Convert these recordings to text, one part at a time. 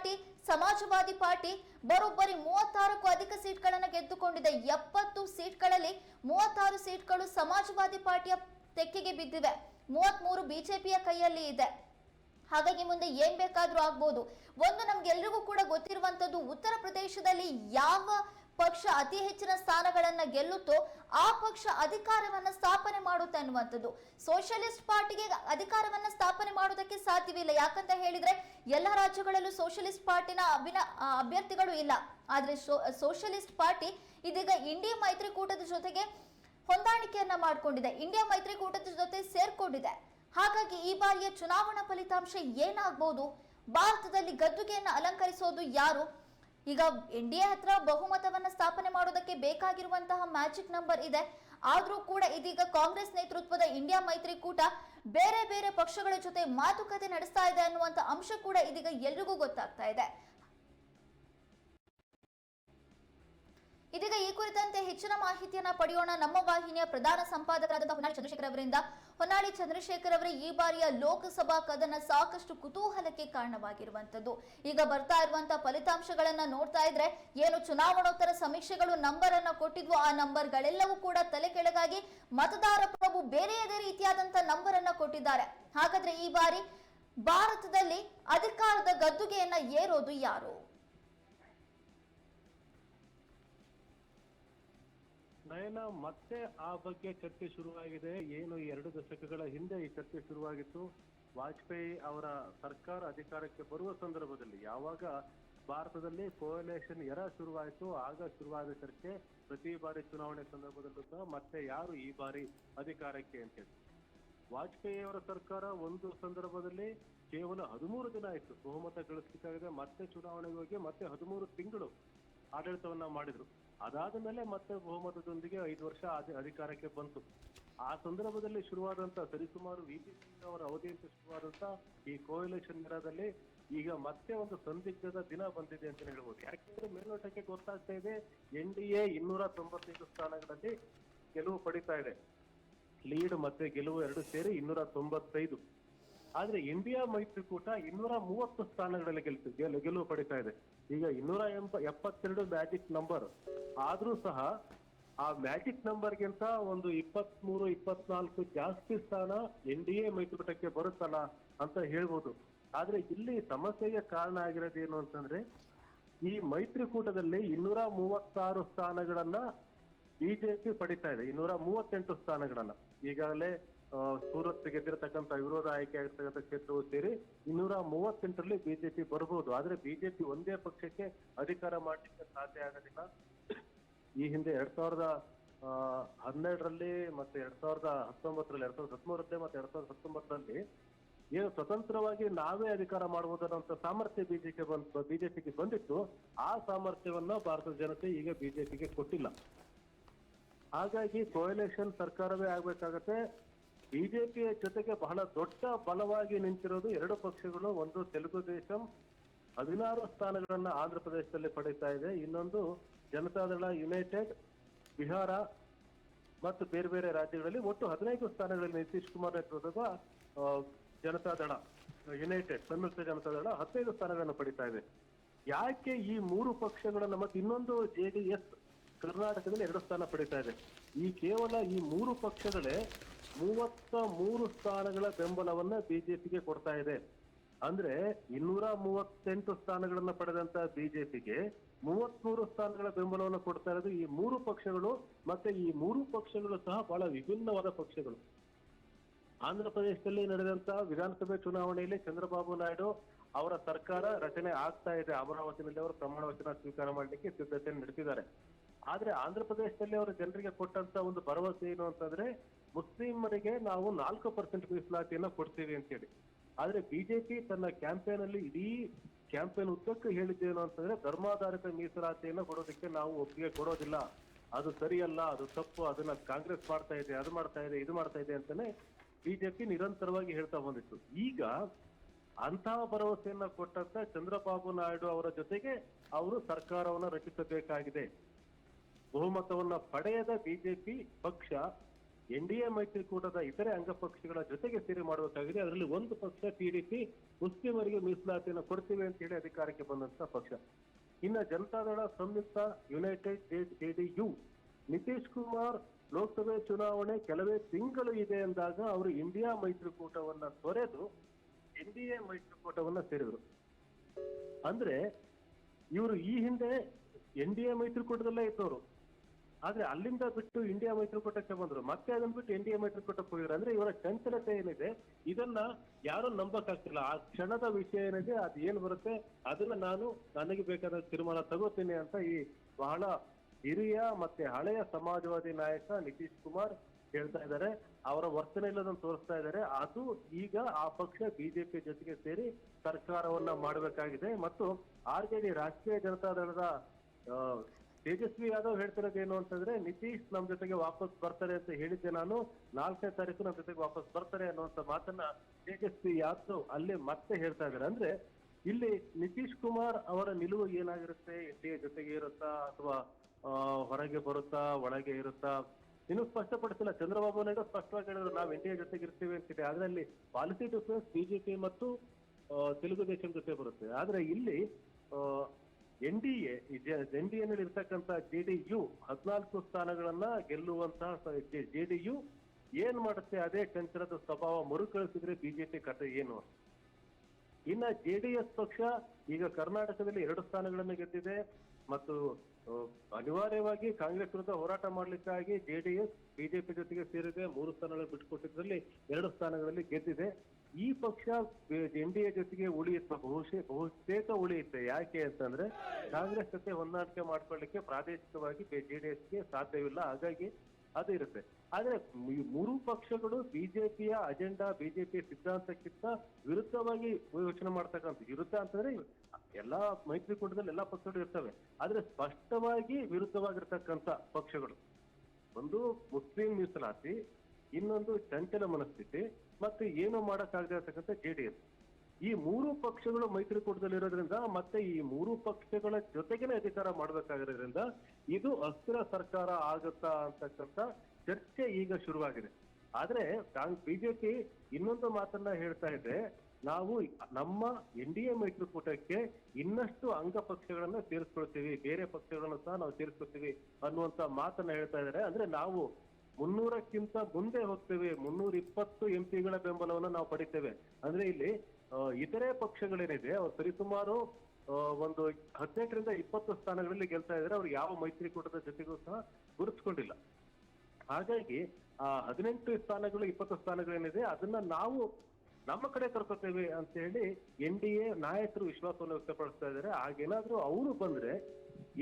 Party, ಸಮಾಜವಾದಿ party, ಬರೋಬ್ಬರಿ ಮೂವತ್ತಾರಕ್ಕೂ ಅಧಿಕ ಸೀಟ್ಗಳನ್ನು ಗೆದ್ದುಕೊಂಡಿದೆ ಎಪ್ಪತ್ತು ಸೀಟ್ಗಳಲ್ಲಿ ಮೂವತ್ತಾರು ಸೀಟ್ಗಳು ಸಮಾಜವಾದಿ ಪಾರ್ಟಿಯ ತೆಕ್ಕೆಗೆ ಬಿದ್ದಿವೆ. ಮೂವತ್ಮೂರು ಬಿಜೆಪಿಯ ಕೈಯಲ್ಲಿ ಇದೆ. ಹಾಗಾಗಿ ಮುಂದೆ ಏನ್ ಬೇಕಾದ್ರೂ ಆಗ್ಬೋದು. ಒಂದು ನಮ್ಗೆಲ್ರಿಗೂ ಕೂಡ ಗೊತ್ತಿರುವಂತದ್ದು ಉತ್ತರ ಪ್ರದೇಶದಲ್ಲಿ ಯಾವ ಪಕ್ಷ ಅತಿ ಹೆಚ್ಚಿನ ಸ್ಥಾನಗಳನ್ನ ಗೆಲ್ಲುತ್ತೋ ಆ ಪಕ್ಷ ಅಧಿಕಾರವನ್ನ ಸ್ಥಾಪನೆ ಮಾಡುತ್ತೆ ಅನ್ನುವಂಥದ್ದು. ಸೋಷಿಯಲಿಸ್ಟ್ ಪಾರ್ಟಿಗೆ ಅಧಿಕಾರವನ್ನ ಸ್ಥಾಪನೆ ಮಾಡೋದಕ್ಕೆ ಸಾಧ್ಯವಿಲ್ಲ ಯಾಕಂತ ಹೇಳಿದ್ರೆ ಎಲ್ಲ ರಾಜ್ಯಗಳಲ್ಲೂ ಸೋಷಿಯಲಿಸ್ಟ್ ಪಾರ್ಟಿನ ಅಭಿನ ಅಭ್ಯರ್ಥಿಗಳು ಇಲ್ಲ. ಆದ್ರೆ ಸೋಷಿಯಲಿಸ್ಟ್ ಪಾರ್ಟಿ ಇದೀಗ ಇಂಡಿಯಾ ಮೈತ್ರಿಕೂಟದ ಜೊತೆಗೆ ಹೊಂದಾಣಿಕೆಯನ್ನ ಮಾಡಿಕೊಂಡಿದೆ. ಇಂಡಿಯಾ ಮೈತ್ರಿಕೂಟದ ಜೊತೆ ಸೇರ್ಕೊಂಡಿದೆ. ಹಾಗಾಗಿ ಈ ಬಾರಿಯ ಚುನಾವಣಾ ಫಲಿತಾಂಶ ಏನಾಗ್ಬೋದು? ಭಾರತದಲ್ಲಿ ಗದ್ದುಗೆಯನ್ನು ಅಲಂಕರಿಸೋದು ಯಾರು? ಈಗ ಎನ್ ಡಿ ಎ ಹತ್ರ ಬಹುಮತವನ್ನ ಸ್ಥಾಪನೆ ಮಾಡೋದಕ್ಕೆ ಬೇಕಾಗಿರುವಂತಹ ಮ್ಯಾಜಿಕ್ ನಂಬರ್ ಇದೆ. ಆದರೂ ಕೂಡ ಇದೀಗ ಕಾಂಗ್ರೆಸ್ ನೇತೃತ್ವದ ಇಂಡಿಯಾ ಮೈತ್ರಿಕೂಟ ಬೇರೆ ಬೇರೆ ಪಕ್ಷಗಳ ಜೊತೆ ಮಾತುಕತೆ ನಡೆಸ್ತಾ ಇದೆ ಅನ್ನುವಂತ ಅಂಶ ಕೂಡ ಇದೀಗ ಎಲ್ರಿಗೂ ಗೊತ್ತಾಗ್ತಾ ಇದೆ. ಇದೀಗ ಈ ಕುರಿತಂತೆ ಹೆಚ್ಚಿನ ಮಾಹಿತಿಯನ್ನ ಪಡೆಯೋಣ. ನಮ್ಮ ವಾಹಿನಿಯ ಪ್ರಧಾನ ಸಂಪಾದಕರಾದಂತಹ ಹೊನ್ನಾಳಿ ಚಂದ್ರಶೇಖರ್ ಅವರಿಂದ. ಹೊನ್ನಾಳಿ ಚಂದ್ರಶೇಖರ್ ಅವರೇ ಈ ಬಾರಿಯ ಲೋಕಸಭಾ ಕದನ ಸಾಕಷ್ಟು ಕುತೂಹಲಕ್ಕೆ ಕಾರಣವಾಗಿರುವಂತದ್ದು ಈಗ ಬರ್ತಾ ಇರುವಂತಹ ಫಲಿತಾಂಶಗಳನ್ನ ನೋಡ್ತಾ ಇದ್ರೆ ಏನು ಚುನಾವಣೋತ್ತರ ಸಮೀಕ್ಷೆಗಳು ನಂಬರ್ ಅನ್ನ ಕೊಟ್ಟಿದ್ವು ಆ ನಂಬರ್ಗಳೆಲ್ಲವೂ ಕೂಡ ತಲೆ ಕೆಳಗಾಗಿ ಮತದಾರ ಪ್ರಭು ಬೇರೆಯದೇ ರೀತಿಯಾದಂತಹ ನಂಬರ್ ಅನ್ನ ಕೊಟ್ಟಿದ್ದಾರೆ. ಹಾಗಾದ್ರೆ ಈ ಬಾರಿ ಭಾರತದಲ್ಲಿ ಅಧಿಕಾರದ ಗದ್ದುಗೆಯನ್ನ ಏರೋದು ಯಾರು? ನಯನ ಮತ್ತೆ ಆ ಬಗ್ಗೆ ಚರ್ಚೆ ಶುರುವಾಗಿದೆ. ಏನು ಎರಡು ದಶಕಗಳ ಹಿಂದೆ ಈ ಚರ್ಚೆ ಶುರುವಾಗಿತ್ತು? ವಾಜಪೇಯಿ ಅವರ ಸರ್ಕಾರ ಅಧಿಕಾರಕ್ಕೆ ಬರುವ ಸಂದರ್ಭದಲ್ಲಿ ಯಾವಾಗ ಭಾರತದಲ್ಲಿ ಕೋಲೇಷನ್ ಎರ ಶುರುವಾಯಿತು ಆಗ ಶುರುವಾದ ಚರ್ಚೆ, ಪ್ರತಿ ಬಾರಿ ಚುನಾವಣೆ ಸಂದರ್ಭದಲ್ಲೂ ಸಹ ಮತ್ತೆ ಯಾರು ಈ ಬಾರಿ ಅಧಿಕಾರಕ್ಕೆ ಅಂತೇಳಿ ವಾಜಪೇಯಿ ಅವರ ಸರ್ಕಾರ ಒಂದು ಸಂದರ್ಭದಲ್ಲಿ ಕೇವಲ ಹದಿಮೂರು ದಿನ ಆಯಿತು ಬಹುಮತ ಗಳಿಸಲಿಕ್ಕಾಗದೆ ಮತ್ತೆ ಚುನಾವಣೆಗೆ ಹೋಗಿ ಮತ್ತೆ ಹದಿಮೂರು ತಿಂಗಳು ಆಡಳಿತವನ್ನ ಮಾಡಿದ್ರು. ಅದಾದ ಮೇಲೆ ಮತ್ತೆ ಬಹುಮತದೊಂದಿಗೆ ಐದು ವರ್ಷ ಅಧಿ- ಅಧಿಕಾರಕ್ಕೆ ಬಂತು. ಆ ಸಂದರ್ಭದಲ್ಲಿ ಶುರುವಾದಂತ ಸರಿಸುಮಾರು ವಿ. ಪಿ. ಸಿಂಗ್ ಅವರ ಅವಧಿಯಲ್ಲಿ ಶುರುವಾದಂತ ಈ ಕೋಯಲೇಷನ್ ನೆರದಲ್ಲಿ ಈಗ ಮತ್ತೆ ಒಂದು ಸಂದಿಗ್ಧದ ದಿನ ಬಂದಿದೆ ಅಂತ ಹೇಳ್ಬೋದು. ಯಾಕೆಂದ್ರೆ ಮೇಲ್ನೋಟಕ್ಕೆ ಗೊತ್ತಾಗ್ತಾ ಇದೆ, ಎನ್ ಡಿ ಎ ಇನ್ನೂರ ತೊಂಬತ್ತೈದು ಸ್ಥಾನಗಳಲ್ಲಿ ಗೆಲುವು ಪಡಿತಾ ಇದೆ. ಲೀಡ್ ಮತ್ತೆ ಗೆಲುವು ಎರಡು ಸೇರಿ ಇನ್ನೂರ ತೊಂಬತ್ತೈದು. ಆದ್ರೆ ಇಂಡಿಯಾ ಮೈತ್ರಿಕೂಟ ಇನ್ನೂರ ಮೂವತ್ತು ಸ್ಥಾನಗಳಲ್ಲಿ ಗೆಲ್ತಿದೆ, ಗೆಲ್- ಗೆಲುವು ಪಡಿತಾ ಇದೆ. ಈಗ ಇನ್ನೂರ ಎಂಬ, ಎಪ್ಪತ್ತೆರಡು ಮ್ಯಾಜಿಕ್ ನಂಬರ್ ಆದ್ರೂ ಸಹ ಆ ಮ್ಯಾಜಿಕ್ ನಂಬರ್ಗಿಂತ ಒಂದು ಇಪ್ಪತ್ಮೂರು, ಇಪ್ಪತ್ನಾಲ್ಕು ಜಾಸ್ತಿ ಸ್ಥಾನ ಎನ್ ಡಿ ಎ ಮೈತ್ರಿಕೂಟಕ್ಕೆ ಬರುತ್ತಲ್ಲ ಅಂತ ಹೇಳ್ಬೋದು. ಆದ್ರೆ ಇಲ್ಲಿ ಸಮಸ್ಯೆಗೆ ಕಾರಣ ಆಗಿರೋದೇನು ಅಂತಂದ್ರೆ, ಈ ಮೈತ್ರಿಕೂಟದಲ್ಲಿ ಇನ್ನೂರ ಮೂವತ್ತಾರು ಸ್ಥಾನಗಳನ್ನ ಬಿಜೆಪಿ ಪಡಿತಾ ಇದೆ. ಇನ್ನೂರ ಮೂವತ್ತೆಂಟು ಸ್ಥಾನಗಳನ್ನ. ಈಗಾಗಲೇ ಆ, ಸೂರತ್ ಗೆದ್ದಿರತಕ್ಕಂತ ವಿರೋಧ ಆಯ್ಕೆ ಆಗಿರ್ತಕ್ಕಂಥ ಕ್ಷೇತ್ರವು ಸೇರಿ ಇನ್ನೂರ ಮೂವತ್ತೆಂಟರಲ್ಲಿ ಬಿಜೆಪಿ ಬರ್ಬೋದು. ಆದ್ರೆ ಬಿಜೆಪಿ ಒಂದೇ ಪಕ್ಷಕ್ಕೆ ಅಧಿಕಾರ ಮಾಡಲಿಕ್ಕೆ ಸಾಧ್ಯ ಆಗೋದಿಲ್ಲ. ಈ ಹಿಂದೆ ಎರಡ್ ಸಾವಿರದ ಹನ್ನೆರಡರಲ್ಲಿ ಮತ್ತೆ ಎರಡ್ ಸಾವಿರದ ಹತ್ತೊಂಬತ್ತರಲ್ಲಿ ಎರಡ್ ಸಾವಿರದ ಹದಿಮೂರರಲ್ಲಿ ಮತ್ತೆ ಎರಡ್ ಸಾವಿರದ ಹತ್ತೊಂಬತ್ತರಲ್ಲಿ ಏನು ಸ್ವತಂತ್ರವಾಗಿ ನಾವೇ ಅಧಿಕಾರ ಅನ್ನೋಂಥ ಸಾಮರ್ಥ್ಯ ಬಿಜೆಪಿ ಬಂತು ಬಿಜೆಪಿಗೆ ಬಂದಿತ್ತು. ಆ ಸಾಮರ್ಥ್ಯವನ್ನ ಭಾರತದ ಜನತೆ ಈಗ ಬಿಜೆಪಿಗೆ ಕೊಟ್ಟಿಲ್ಲ. ಹಾಗಾಗಿ ಕೋಯಲೇಷನ್ ಸರ್ಕಾರವೇ ಆಗ್ಬೇಕಾಗತ್ತೆ. ಬಿಜೆಪಿಯ ಜೊತೆಗೆ ಬಹಳ ದೊಡ್ಡ ಬಲವಾಗಿ ನಿಂತಿರೋದು ಎರಡು ಪಕ್ಷಗಳು, ಒಂದು ತೆಲುಗು ದೇಶಂ. ಹದಿನಾರು ಸ್ಥಾನಗಳನ್ನ ಆಂಧ್ರ ಪ್ರದೇಶದಲ್ಲಿ ಪಡೀತಾ ಇದೆ. ಇನ್ನೊಂದು ಜನತಾದಳ ಯುನೈಟೆಡ್, ಬಿಹಾರ ಮತ್ತು ಬೇರೆ ಬೇರೆ ರಾಜ್ಯಗಳಲ್ಲಿ ಒಟ್ಟು ಹದಿನೈದು ಸ್ಥಾನಗಳಲ್ಲಿ ನಿತೀಶ್ ಕುಮಾರ್ ನೇತೃತ್ವದ ಜನತಾದಳ ಯುನೈಟೆಡ್, ಸಂಯುಕ್ತ ಜನತಾದಳ ಹದಿನೈದು ಸ್ಥಾನಗಳನ್ನು ಪಡಿತಾ ಇದೆ. ಯಾಕೆ ಈ ಮೂರು ಪಕ್ಷಗಳನ್ನ ಮತ್ತೆ ಇನ್ನೊಂದು ಜೆ ಡಿ ಎಸ್ ಕರ್ನಾಟಕದಲ್ಲಿ ಎರಡು ಸ್ಥಾನ ಪಡಿತಾ ಇದೆ? ಈ ಕೇವಲ ಈ ಮೂರು ಪಕ್ಷಗಳೇ ಮೂವತ್ತ ಮೂರು ಸ್ಥಾನಗಳ ಬೆಂಬಲವನ್ನ ಬಿಜೆಪಿಗೆ ಕೊಡ್ತಾ ಇದೆ. ಅಂದ್ರೆ ಇನ್ನೂರ ಮೂವತ್ತೆಂಟು ಸ್ಥಾನಗಳನ್ನ ಪಡೆದಂತ ಬಿಜೆಪಿಗೆ ಮೂವತ್ಮೂರು ಸ್ಥಾನಗಳ ಬೆಂಬಲವನ್ನು ಕೊಡ್ತಾ ಇರೋದು ಈ ಮೂರು ಪಕ್ಷಗಳು ಮತ್ತೆ ಈ ಮೂರು ಪಕ್ಷಗಳು ಸಹ ಬಹಳ ವಿಭಿನ್ನವಾದ ಪಕ್ಷಗಳು. ಆಂಧ್ರ ಪ್ರದೇಶದಲ್ಲಿ ನಡೆದಂತ ವಿಧಾನಸಭೆ ಚುನಾವಣೆಯಲ್ಲಿ ಚಂದ್ರಬಾಬು ನಾಯ್ಡು ಅವರ ಸರ್ಕಾರ ರಚನೆ ಆಗ್ತಾ ಇದೆ. ಅಮರಾವತಿನಲ್ಲಿ ಅವರು ಪ್ರಮಾಣ ವಚನ ಸ್ವೀಕಾರ ಮಾಡಲಿಕ್ಕೆ ಸಿದ್ಧತೆ ನಡೆಸಿದ್ದಾರೆ. ಆದ್ರೆ ಆಂಧ್ರ ಪ್ರದೇಶದಲ್ಲಿ ಅವರು ಜನರಿಗೆ ಕೊಟ್ಟಂತ ಒಂದು ಭರವಸೆ ಏನು ಅಂತಂದ್ರೆ ಮುಸ್ಲಿಮರಿಗೆ ನಾವು ನಾಲ್ಕು ಪರ್ಸೆಂಟ್ ಮೀಸಲಾತಿಯನ್ನ ಕೊಡ್ತೀವಿ ಅಂತೇಳಿ. ಆದ್ರೆ ಬಿಜೆಪಿ ತನ್ನ ಕ್ಯಾಂಪೇನ್ ಅಲ್ಲಿ ಇಡೀ ಕ್ಯಾಂಪೇನ್ ಉದ್ದಕ್ಕೂ ಹೇಳಿದ್ದೇನು ಅಂತಂದ್ರೆ ಧರ್ಮಾಧಾರಿತ ಮೀಸಲಾತಿಯನ್ನ ಕೊಡೋದಕ್ಕೆ ನಾವು ಒಪ್ಪಿಗೆ ಕೊಡೋದಿಲ್ಲ. ಅದು ಸರಿಯಲ್ಲ, ಅದು ತಪ್ಪು, ಅದನ್ನ ಕಾಂಗ್ರೆಸ್ ಮಾಡ್ತಾ ಇದೆ, ಅದು ಮಾಡ್ತಾ ಇದೆ, ಇದು ಮಾಡ್ತಾ ಇದೆ ಅಂತಾನೆ ಬಿಜೆಪಿ ನಿರಂತರವಾಗಿ ಹೇಳ್ತಾ ಬಂದಿತ್ತು. ಈಗ ಅಂತಹ ಭರವಸೆಯನ್ನ ಕೊಟ್ಟಂತ ಚಂದ್ರಬಾಬು ನಾಯ್ಡು ಅವರ ಜೊತೆಗೆ ಅವರು ಸರ್ಕಾರವನ್ನ ರಚಿಸಬೇಕಾಗಿದೆ. ಬಹುಮತವನ್ನ ಪಡೆಯದ ಬಿಜೆಪಿ ಪಕ್ಷ ಎನ್ ಡಿ ಎ ಮೈತ್ರಿಕೂಟದ ಇತರೆ ಅಂಗಪಕ್ಷಗಳ ಜೊತೆಗೆ ಸೇರಿ ಮಾಡಬೇಕಾಗಿದೆ. ಅದರಲ್ಲಿ ಒಂದು ಪಕ್ಷ ಟಿಡಿಪಿ ಮುಸ್ಲಿಮರಿಗೆ ಮೀಸಲಾತಿಯನ್ನು ಕೊಡ್ತೀವಿ ಅಂತ ಹೇಳಿ ಅಧಿಕಾರಕ್ಕೆ ಬಂದಂತ ಪಕ್ಷ. ಇನ್ನ Janata Dal Samyukta, united state JDU Nitish Kumar ಲೋಕಸಭೆ ಚುನಾವಣೆ ಕೆಲವೇ ತಿಂಗಳು ಇದೆ ಅಂದಾಗ ಅವರು ಇಂಡಿಯಾ ಮೈತ್ರಿಕೂಟವನ್ನ ತೊರೆದು ಎನ್ ಡಿ ಎ ಮೈತ್ರಿಕೂಟವನ್ನ ಸೇರಿದ್ರು. ಅಂದ್ರೆ ಇವರು ಈ ಹಿಂದೆ ಎನ್ ಡಿ ಎ ಮೈತ್ರಿಕೂಟದಲ್ಲೇ ಇದ್ದವರು. ಆದ್ರೆ ಅಲ್ಲಿಂದ ಬಿಟ್ಟು ಇಂಡಿಯಾ ಮೈತ್ರಿಕೂಟಕ್ಕೆ ಬಂದ್ರು. ಮತ್ತೆ ಅದನ್ನ ಬಿಟ್ಟು ಇಂಡಿಯಾ ಮೈತ್ರಿಕೂಟಕ್ಕೆ ಹೋಗಿದ್ರು. ಅಂದ್ರೆ ಇವರ ಚಂಚಲತೆ ಏನಿದೆ, ಇದನ್ನ ಯಾರು ನಂಬಕ್ಕಾಗ್ತಿಲ್ಲ. ಆ ಕ್ಷಣದ ವಿಷಯ ಏನಿದೆ, ಅದು ಏನ್ ಬರುತ್ತೆ, ಅದನ್ನ ನಾನು ನನಗೆ ಬೇಕಾದ ತೀರ್ಮಾನ ತಗೋತೀನಿ ಅಂತ ಈ ಬಹಳ ಹಿರಿಯ ಮತ್ತೆ ಹಳೆಯ ಸಮಾಜವಾದಿ ನಾಯಕ ನಿತೀಶ್ ಕುಮಾರ್ ಹೇಳ್ತಾ ಇದ್ದಾರೆ. ಅವರ ವರ್ತನೆ ಇಲ್ಲದನ್ನು ತೋರಿಸ್ತಾ ಇದ್ದಾರೆ. ಅದು ಈಗ ಆ ಪಕ್ಷ ಬಿಜೆಪಿ ಜೊತೆಗೆ ಸೇರಿ ಸರ್ಕಾರವನ್ನ ಮಾಡಬೇಕಾಗಿದೆ. ಮತ್ತು ಆರ್ ಜೆ ಡಿ ರಾಷ್ಟ್ರೀಯ ಜನತಾದಳದ ತೇಜಸ್ವಿ ಯಾದವ್ ಹೇಳ್ತಿರೋದು ಏನು ಅಂತಂದ್ರೆ, ನಿತೀಶ್ ನಮ್ ಜೊತೆಗೆ ವಾಪಸ್ ಬರ್ತಾರೆ ಅಂತ ಹೇಳಿದ್ದೆ ನಾನು. ನಾಲ್ಕನೇ ತಾರೀಕು ನಮ್ ಜೊತೆಗೆ ವಾಪಸ್ ಬರ್ತಾರೆ ಅನ್ನುವಂತ ಮಾತನ್ನ ತೇಜಸ್ವಿ ಯಾದವ್ ಅಲ್ಲೇ ಮತ್ತೆ ಹೇಳ್ತಾ ಇದ್ದಾರೆ. ಅಂದ್ರೆ ಇಲ್ಲಿ ನಿತೀಶ್ ಕುಮಾರ್ ಅವರ ನಿಲುವು ಏನಾಗಿರುತ್ತೆ? ಎನ್ ಡಿ ಎ ಜೊತೆಗೆ ಇರುತ್ತಾ ಅಥವಾ ಹೊರಗೆ ಬರುತ್ತಾ, ಒಳಗೆ ಇರುತ್ತಾ? ಇನ್ನು ಸ್ಪಷ್ಟಪಡಿಸಿಲ್ಲ. ಚಂದ್ರಬಾಬು ನಾಯ್ಡು ಸ್ಪಷ್ಟವಾಗಿ ಹೇಳಿದ್ರು, ನಾವು ಎ ಜೊತೆಗೆ ಇರ್ತೀವಿ ಅಂತಿದೆ. ಆದ್ರೆ ಅಲ್ಲಿ ಪಾಲಿಸಿ ಡಿಫರೆನ್ಸ್ ಬಿಜೆಪಿ ಮತ್ತು ತೆಲುಗು ದೇಶದ ಜೊತೆ ಬರುತ್ತೆ. ಆದ್ರೆ ಇಲ್ಲಿ N D A N D ಎನಲ್ಲಿ ಇರ್ತಕ್ಕಂಥ ಜೆ ಡಿ ಯು ಹದಿನಾಲ್ಕು ಸ್ಥಾನಗಳನ್ನ ಗೆಲ್ಲುವಂತಹ ಜೆ ಡಿ ಯು ಏನ್ ಮಾಡುತ್ತೆ, ಅದೇ ಚಂಚಲದ ಸ್ವಭಾವ ಮರುಕಳಿಸಿದ್ರೆ ಬಿಜೆಪಿ ಕತೆ ಏನು? ಇನ್ನ ಎಸ್ ಪಕ್ಷ ಈಗ ಕರ್ನಾಟಕದಲ್ಲಿ ಎರಡು ಸ್ಥಾನಗಳನ್ನು ಗೆದ್ದಿದೆ. ಮತ್ತು ಅನಿವಾರ್ಯವಾಗಿ ಕಾಂಗ್ರೆಸ್ ವಿರುದ್ಧ ಹೋರಾಟ ಮಾಡ್ಲಿಕ್ಕಾಗಿ ಜೆಡಿಎಸ್, ಬಿಜೆಪಿ ಜೊತೆಗೆ ಸೇರಿದೆ. ಮೂರು ಸ್ಥಾನಗಳನ್ನು ಬಿಟ್ಟುಕೊಟ್ಟಿದ್ದರಲ್ಲಿ ಎರಡು ಸ್ಥಾನಗಳಲ್ಲಿ ಗೆದ್ದಿದೆ. ಈ ಪಕ್ಷ ಎನ್ ಡಿ ಎ ಜೊತೆಗೆ ಉಳಿಯುತ್ತೆ? ಬಹುಶಃ, ಬಹುತೇಕ ಉಳಿಯುತ್ತೆ. ಯಾಕೆ ಅಂತಂದ್ರೆ, ಕಾಂಗ್ರೆಸ್ ಜೊತೆ ಹೊಂದಾಣಿಕೆ ಮಾಡ್ಕೊಳ್ಳಿಕ್ಕೆ ಪ್ರಾದೇಶಿಕವಾಗಿ ಜೆಡಿಎಸ್ಗೆ ಸಾಧ್ಯವಿಲ್ಲ. ಹಾಗಾಗಿ ಅದು ಇರುತ್ತೆ. ಆದ್ರೆ ಮೂರು ಪಕ್ಷಗಳು ಬಿಜೆಪಿಯ ಅಜೆಂಡಾ ಬಿಜೆಪಿ ಸಿದ್ಧಾಂತಕ್ಕಿಂತ ವಿರುದ್ಧವಾಗಿ ಯೋಚನೆ ಮಾಡ್ತಕ್ಕಂಥ ವಿರುದ್ಧ ಅಂತಂದ್ರೆ ಎಲ್ಲಾ ಮೈತ್ರಿಕೂಟದಲ್ಲಿ ಎಲ್ಲಾ ಪಕ್ಷಗಳು ಇರ್ತವೆ. ಆದ್ರೆ ಸ್ಪಷ್ಟವಾಗಿ ವಿರುದ್ಧವಾಗಿರ್ತಕ್ಕಂಥ ಪಕ್ಷಗಳು. ಒಂದು ಮುಸ್ಲಿಂ ಮೀಸಲಾತಿ, ಇನ್ನೊಂದು ಚಂಚಲ ಮನಸ್ಥಿತಿ, ಮತ್ತೆ ಏನು ಮಾಡಕ್ಕಾಗದೆ ಇರತಕ್ಕಂಥ ಜೆಡಿಎಸ್ ಈ ಮೂರು ಪಕ್ಷಗಳು ಮೈತ್ರಿಕೂಟದಲ್ಲಿರೋದ್ರಿಂದ ಮತ್ತೆ ಈ ಮೂರು ಪಕ್ಷಗಳ ಜೊತೆಗೇನೆ ಅಧಿಕಾರ ಮಾಡಬೇಕಾಗಿರೋದ್ರಿಂದ ಇದು ಅಸ್ಥಿರ ಸರ್ಕಾರ ಆಗುತ್ತಾ ಅಂತಕ್ಕಂಥ ಚರ್ಚೆ ಈಗ ಶುರುವಾಗಿದೆ. ಆದ್ರೆ ಬಿಜೆಪಿ ಇನ್ನೊಂದು ಮಾತನ್ನ ಹೇಳ್ತಾ ಇದೆ ನಾವು ನಮ್ಮ ಎನ್ ಡಿ ಎ ಮೈತ್ರಿಕೂಟಕ್ಕೆ ಇನ್ನಷ್ಟು ಅಂಗ ಪಕ್ಷಗಳನ್ನ ಸೇರಿಸ್ಕೊಳ್ತೀವಿ, ಬೇರೆ ಪಕ್ಷಗಳನ್ನು ಸಹ ನಾವು ಸೇರಿಸ್ಕೊಳ್ತೀವಿ ಅನ್ನುವಂತ ಮಾತನ್ನ ಹೇಳ್ತಾ ಇದ್ದಾರೆ. ಅಂದ್ರೆ ನಾವು ಮುನ್ನೂರಕ್ಕಿಂತ ಮುಂದೆ ಹೋಗ್ತೇವೆ ಮುನ್ನೂರ ಇಪ್ಪತ್ತು ಎಂ ಪಿಗಳ ಬೆಂಬಲವನ್ನು ನಾವು ಪಡಿತೇವೆ. ಅಂದ್ರೆ ಇಲ್ಲಿ ಇತರೆ ಪಕ್ಷಗಳೇನಿದೆ, ಅವ್ರು ಸರಿಸುಮಾರು ಒಂದು ಹದಿನೆಂಟರಿಂದ ಇಪ್ಪತ್ತು ಸ್ಥಾನಗಳಲ್ಲಿ ಗೆಲ್ತಾ ಇದ್ದಾರೆ. ಅವ್ರು ಯಾವ ಮೈತ್ರಿಕೂಟದ ಜೊತೆಗೂ ಸಹ ಗುರುತಿಸ್ಕೊಂಡಿಲ್ಲ. ಹಾಗಾಗಿ ಆ ಹದಿನೆಂಟು ಸ್ಥಾನಗಳು, ಇಪ್ಪತ್ತು ಸ್ಥಾನಗಳೇನಿದೆ, ಅದನ್ನ ನಾವು ನಮ್ಮ ಕಡೆ ಕರ್ಕೋತೇವೆ ಅಂತ ಹೇಳಿ ಎನ್ ಡಿ ಎ ನಾಯಕರು ವಿಶ್ವಾಸವನ್ನು ವ್ಯಕ್ತಪಡಿಸ್ತಾ ಇದ್ದಾರೆ. ಹಾಗೇನಾದ್ರೂ ಅವರು ಬಂದ್ರೆ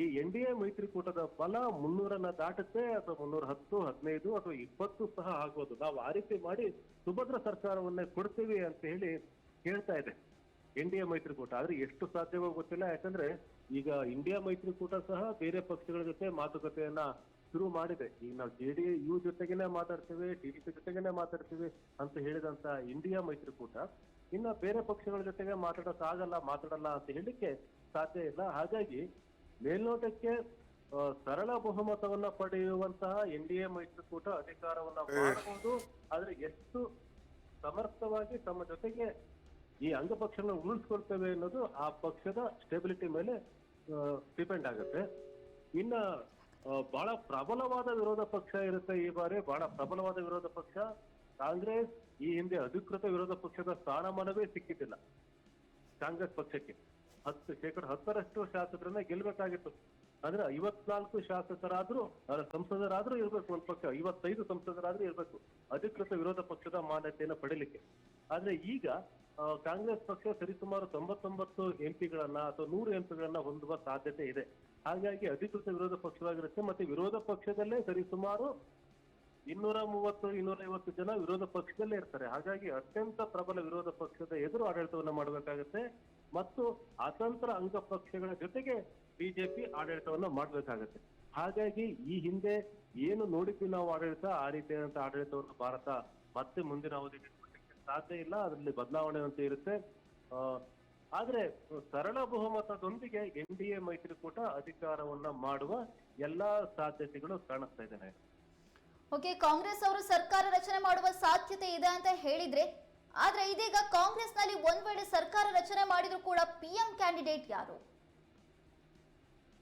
ಈ ಎನ್ ಡಿ ಎ ಮೈತ್ರಿಕೂಟದ ಬಲ ಮುನ್ನೂರನ್ನ ದಾಟುತ್ತೆ, ಅಥವಾ ಮುನ್ನೂರ ಹತ್ತು, ಹದಿನೈದು, ಅಥವಾ ಇಪ್ಪತ್ತು ಸಹ ಆಗ್ಬೋದು. ನಾವು ಆ ರೀತಿ ಮಾಡಿ ಸುಭದ್ರ ಸರ್ಕಾರವನ್ನೇ ಕೊಡ್ತೀವಿ ಅಂತ ಹೇಳಿ ಹೇಳ್ತಾ ಇದೆ. ಎನ್ ಡಿ ಎ ಮೈತ್ರಿಕೂಟ. ಆದ್ರೆ ಎಷ್ಟು ಸಾಧ್ಯವೋ ಗೊತ್ತಿಲ್ಲ. ಯಾಕಂದ್ರೆ ಈಗ ಇಂಡಿಯಾ ಮೈತ್ರಿಕೂಟ ಸಹ ಬೇರೆ ಪಕ್ಷಗಳ ಜೊತೆ ಮಾತುಕತೆಯನ್ನ ಶುರು ಮಾಡಿದೆ. ಈಗ ನಾವು ಜೆ ಡಿ ಯು ಜೊತೆಗೇನೆ ಡಿ ಸಿ ಜೊತೆಗೇನೆ ಮಾತಾಡ್ತೀವಿ ಅಂತ ಹೇಳಿದಂತ ಇಂಡಿಯಾ ಮೈತ್ರಿಕೂಟ ಇನ್ನ ಬೇರೆ ಪಕ್ಷಗಳ ಜೊತೆಗೆ ಮಾತಾಡಕ್ ಆಗಲ್ಲ ಮಾತಾಡಲ್ಲ ಅಂತ ಹೇಳಲಿಕ್ಕೆ ಸಾಧ್ಯ ಇಲ್ಲ. ಹಾಗಾಗಿ ಮೇಲ್ನೋಟಕ್ಕೆ ಸರಳ ಬಹುಮತವನ್ನ ಪಡೆಯುವಂತಹ ಎನ್ ಡಿ ಎ ಮೈತ್ರಿಕೂಟ ಅಧಿಕಾರವನ್ನ ಮಾಡಬಹುದು ಆದ್ರೆ ಎಷ್ಟು ಸಮರ್ಥವಾಗಿ ತಮ್ಮ ಜೊತೆಗೆ ಈ ಅಂಗಪಕ್ಷಗಳನ್ನ ಉಳಿಸ್ಕೊಳ್ತೇವೆ ಅನ್ನೋದು ಆ ಪಕ್ಷದ ಸ್ಟೆಬಿಲಿಟಿ ಮೇಲೆ ಡಿಪೆಂಡ್ ಆಗುತ್ತೆ. ಇನ್ನ ಬಹಳ ಪ್ರಬಲವಾದ ವಿರೋಧ ಪಕ್ಷ ಇರುತ್ತೆ ಈ ಬಾರಿ. ಬಹಳ ಪ್ರಬಲವಾದ ವಿರೋಧ ಪಕ್ಷ. ಕಾಂಗ್ರೆಸ್ ಈ ಹಿಂದೆ ಅಧಿಕೃತ ವಿರೋಧ ಪಕ್ಷದ ಸ್ಥಾನಮಾನವೇ ಸಿಕ್ಕಿದ್ದಿಲ್ಲ. ಕಾಂಗ್ರೆಸ್ ಪಕ್ಷಕ್ಕೆ. ಹತ್ತು ಶೇಕಡ, ಹತ್ತರಷ್ಟು ಶಾಸಕರನ್ನ ಗೆಲ್ಬೇಕಾಗಿತ್ತು. ಅಂದ್ರೆ ಐವತ್ನಾಲ್ಕು ಶಾಸಕರಾದ್ರೂ ಸಂಸದರಾದ್ರೂ ಇರ್ಬೇಕು ಒಂದ್ ಪಕ್ಷ. ಐವತ್ತೈದು ಸಂಸದರಾದ್ರೂ ಇರ್ಬೇಕು. ಅಧಿಕೃತ ವಿರೋಧ ಪಕ್ಷದ ಮಾನ್ಯತೆಯನ್ನು ಪಡೀಲಿಕ್ಕೆ. ಆದ್ರೆ ಈಗ ಕಾಂಗ್ರೆಸ್ ಪಕ್ಷ ಸರಿಸುಮಾರು ತೊಂಬತ್ತೊಂಬತ್ತು ಎಂಪಿಗಳನ್ನ ಅಥವಾ ನೂರು ಎಂಪಿಗಳನ್ನ ಹೊಂದುವ ಸಾಧ್ಯತೆ ಇದೆ. ಹಾಗಾಗಿ ಅಧಿಕೃತ ವಿರೋಧ ಪಕ್ಷವಾಗಿರುತ್ತೆ. ಮತ್ತೆ ವಿರೋಧ ಪಕ್ಷದಲ್ಲೇ ಸರಿಸುಮಾರು ಇನ್ನೂರ ಮೂವತ್ತು, ಇನ್ನೂರ ಐವತ್ತು ಜನ ವಿರೋಧ ಪಕ್ಷದಲ್ಲೇ ಇರ್ತಾರೆ. ಹಾಗಾಗಿ ಅತ್ಯಂತ ಪ್ರಬಲ ವಿರೋಧ ಪಕ್ಷದ ಎದುರು ಆಡಳಿತವನ್ನ ಮಾಡಬೇಕಾಗುತ್ತೆ. ಮತ್ತು ಅತಂತ್ರ ಅಂಗ ಪಕ್ಷಗಳ ಜೊತೆಗೆ ಬಿಜೆಪಿ ಆಡಳಿತವನ್ನ ಮಾಡಬೇಕಾಗತ್ತೆ. ಹಾಗಾಗಿ ಈ ಹಿಂದೆ ಏನು ನೋಡಿದ್ವಿ ನಾವು ಆಡಳಿತ, ಆ ರೀತಿಯಾದಂತಹ ಆಡಳಿತವನ್ನು ಭಾರತ ಮತ್ತೆ ಮುಂದಿನ ಅವಧಿಗೆ ಸಾಧ್ಯ ಇಲ್ಲ ಅದರಲ್ಲಿ ಬದಲಾವಣೆ ಅಂತ ಇರುತ್ತೆ. ಆದ್ರೆ ಸರಳ ಬಹುಮತದೊಂದಿಗೆ ಎನ್ ಡಿ ಎ ಮೈತ್ರಿಕೂಟ ಅಧಿಕಾರವನ್ನ ಮಾಡುವ ಎಲ್ಲಾ ಸಾಧ್ಯತೆಗಳು ಕಾಣಿಸ್ತಾ ಇದೆ ಓಕೆ ಕಾಂಗ್ರೆಸ್ ಅವರು ಸರ್ಕಾರ ರಚನೆ ಮಾಡುವ ಸಾಧ್ಯತೆ ಇದೆ ಅಂತ ಹೇಳಿದ್ರೆ ಆದ್ರೆ ಇದೀಗ ಕಾಂಗ್ರೆಸ್ನಲ್ಲಿ ಒಂದ್ ವೇಳೆ ಸರ್ಕಾರ ರಚನೆ ಮಾಡಿದ್ರು ಕೂಡ ಪಿಎಂ ಕ್ಯಾಂಡಿಡೇಟ್ ಯಾರು?